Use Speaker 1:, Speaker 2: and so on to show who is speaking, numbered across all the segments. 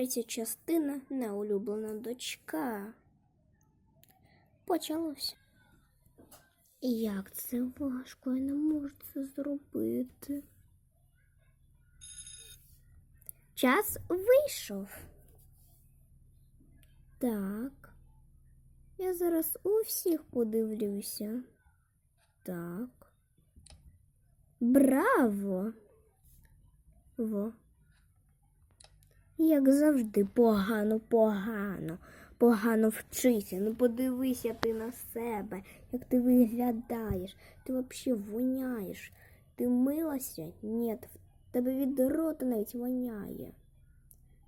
Speaker 1: Третя частина неулюблена дочка. Почалося. Як це важко, я не можу це зробити. Час вийшов. Так. Я зараз у всіх подивлюся. Так. Браво! Во. Як завжди, погано, погано, погано вчися. Ну подивися ти на себе, як ти виглядаєш. Ти взагалі воняєш. Ти милася? Ні, в тебе від рота навіть воняє.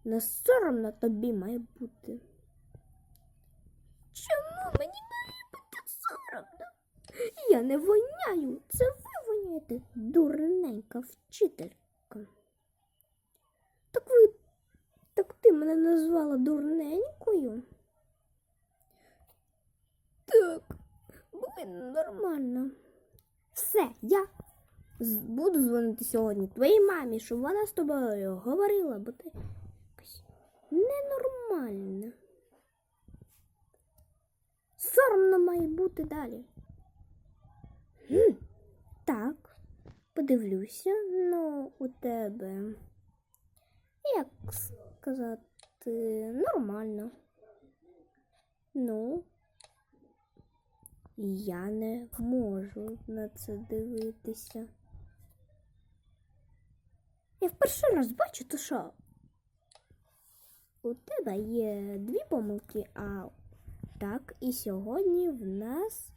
Speaker 1: Не соромно тобі має бути. Чому мені має бути соромно? Я не воняю. Це ви воняєте, дурненька вчителька. Так ви. Так ти мене назвала дурненькою? Так, буде нормально. Все, я буду дзвонити сьогодні твоїй мамі, щоб вона з тобою говорила, бо ти якась ненормальна. Соромно має бути далі. Хм, так, подивлюся, ну, у тебе як сказати, нормально. Ну, я не можу на це дивитися. Я в перший раз бачу, то що у тебе є дві помилки, а так і сьогодні в нас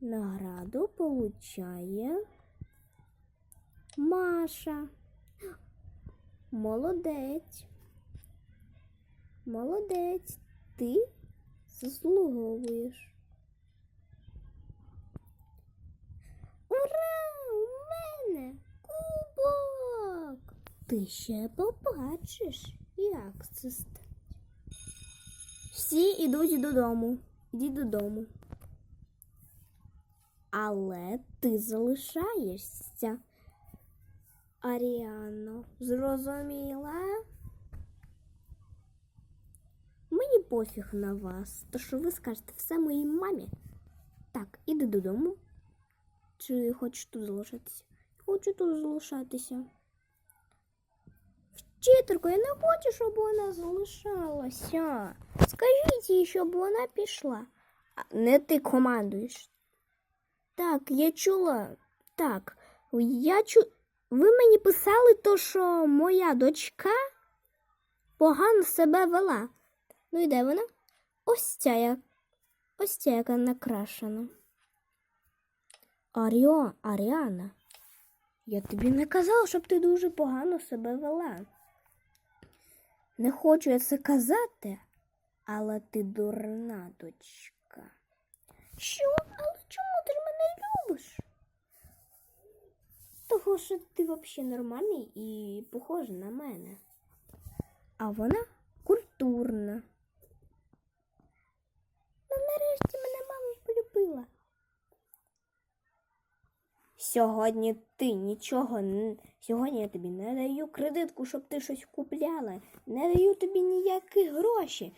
Speaker 1: награду получає Маша. Молодець. Молодець. Ти заслуговуєш. Ура! У мене кубок! Ти ще побачиш, як це стане. Всі йдуть додому. Іди додому. Але ти залишаєшся. Аріано, зрозуміла? Мені пофіг на вас, то що ви скажете все моїй мамі. Так, іди додому. Чи хочеш тут залишатися? Хочу тут залишатися. Вчителько, я не хочу, щоб вона залишалася. Скажіть їй, щоб вона пішла. А, Не ти командуєш. Так, я чула. Так, я чу. Ви мені писали то, що моя дочка погано себе вела. Ну і де вона? Ось ця я. Ось ця яка накрашена. Аріо, Аріана, я тобі не казала, щоб ти дуже погано себе вела. Не хочу я це казати, але ти дурна дочка. Що? Але чому ти ж мене любиш? Того, що ти взагалі нормальний і похожа на мене. А вона культурна. Ну, нарешті мене мама полюбила. Сьогодні ти нічого. Сьогодні я тобі не даю кредитку, щоб ти щось купляла. Не даю тобі ніякі гроші.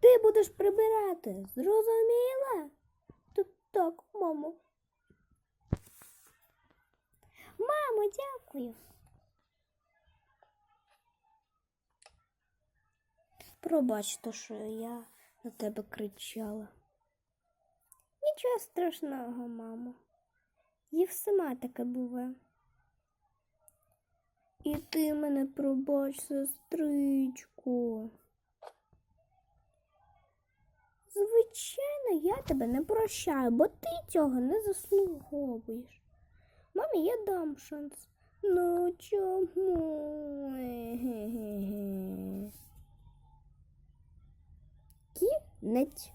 Speaker 1: Ти будеш прибирати. Зрозуміла? Тут так, мамо. Мамо, дякую. Пробач то, що я на тебе кричала. Нічого страшного, мамо. І всіма таке буває. І ти мене пробач, сестричко. Звичайно, я тебе не прощаю, бо ти цього не заслуговуєш. Мамі, я дам шанс. Ну чому? Кінець.